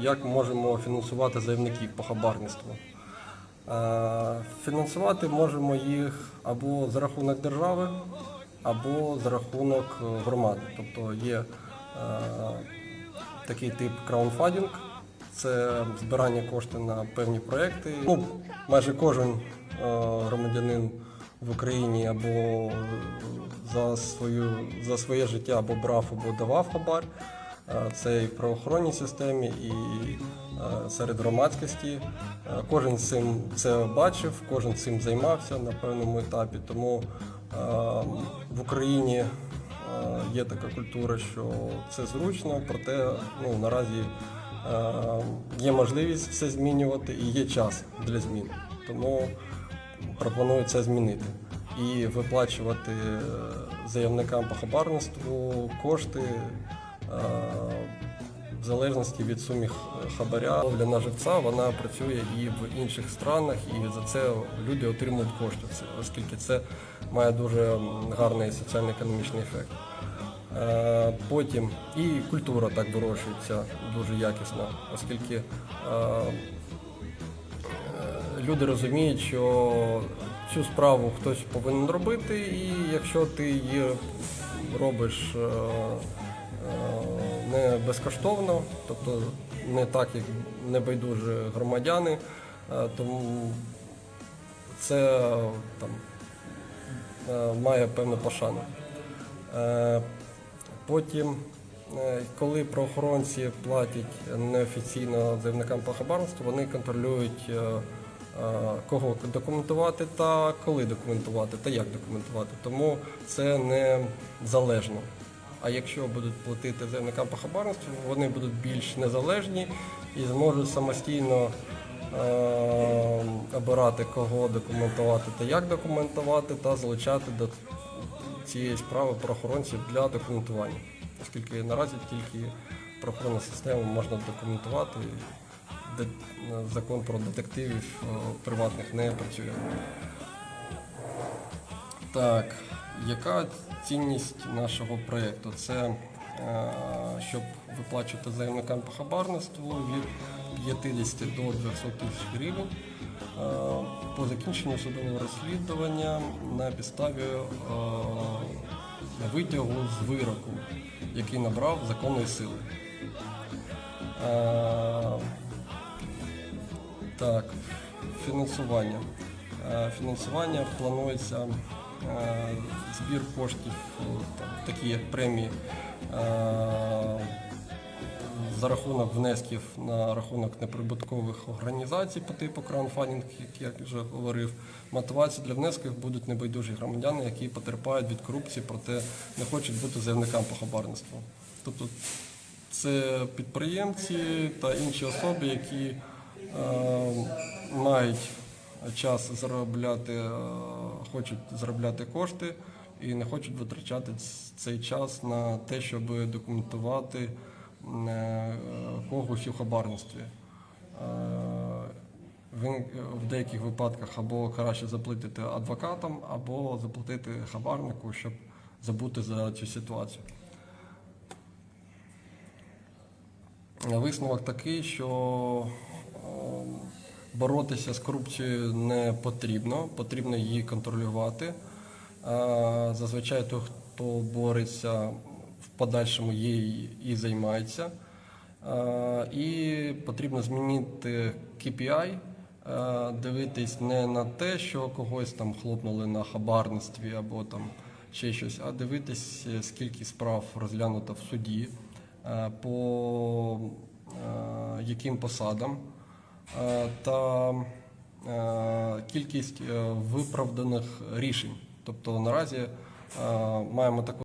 Як можемо фінансувати заявників по хабарництву? Е, Фінансувати можемо їх або за рахунок держави, або за рахунок е, громади. Тобто є е, такий тип краунфандинг, це збирання коштів на певні проекти. Ну, майже кожен громадянин в Україні або за, свою, за своє життя або брав, або давав хабар. Е, Це і в правоохоронній системі, і е, серед громадськості. Е, Кожен цим це бачив, кожен цим займався на певному етапі. Тому в Україні є така культура, що це зручно, проте ну, наразі є можливість все змінювати і є час для змін. Тому пропоную це змінити і виплачувати заявникам по хабарництву кошти в залежності від суми х- хабаря. Ловля на живця вона працює і в інших странах, і за це люди отримують кошти, оскільки це має дуже гарний соціально-економічний ефект. Е, Потім і культура так вирощується дуже якісно, оскільки е, Е, люди розуміють, що цю справу хтось повинен робити, і якщо ти її робиш е, е, не безкоштовно, тобто не так, як небайдужі громадяни, е, тому це е, там е, має певну пошану. Е, Потім, е, коли правоохоронці платять неофіційно заявникам по хабарництву, вони контролюють, е, е, кого документувати та коли документувати, та як документувати. Тому це не залежно. А якщо будуть платити заявникам по хабарництву, вони будуть більш незалежні і зможуть самостійно е, обирати, кого документувати та як документувати, та залучати до цієї справи правоохоронців для документування, оскільки наразі тільки правоохоронна система можна документувати. Закон про детективів е, приватних не працює. Так, яка цінність нашого проєкту? Це е, щоб виплачувати заявникам по хабарництву від 50 до 200 тисяч гривень е, по закінченню судового розслідування на підставі е, витягу з вироку, який набрав законної сили. Так, фінансування. Фінансування планується збір коштів, е, там, такі як премії, е, за рахунок внесків на рахунок неприбуткових організацій по типу краунфандинг, як я вже говорив. Мотивація для внесків будуть небайдужі громадяни, які потерпають від корупції, проте не хочуть бути заявникам по хабарництву. Тобто це підприємці та інші особи, які е, мають час заробляти, е, хочуть заробляти кошти і не хочуть витрачати цей час на те, щоб документувати е, когось у хабарництві. Е, Він в деяких випадках або краще заплатити адвокатам, або заплатити хабарнику, щоб забути за цю ситуацію. Висновок такий, що боротися з корупцією не потрібно, потрібно її контролювати. Е, Зазвичай той, хто бореться в подальшому її і займається. Е, І потрібно змінити KPI, е, дивитись не на те, що когось там хлопнули на хабарництві або там ще щось, а дивитись, скільки справ розглянуто в суді, по яким посадам та е, кількість е, виправданих рішень. Тобто наразі е, маємо таку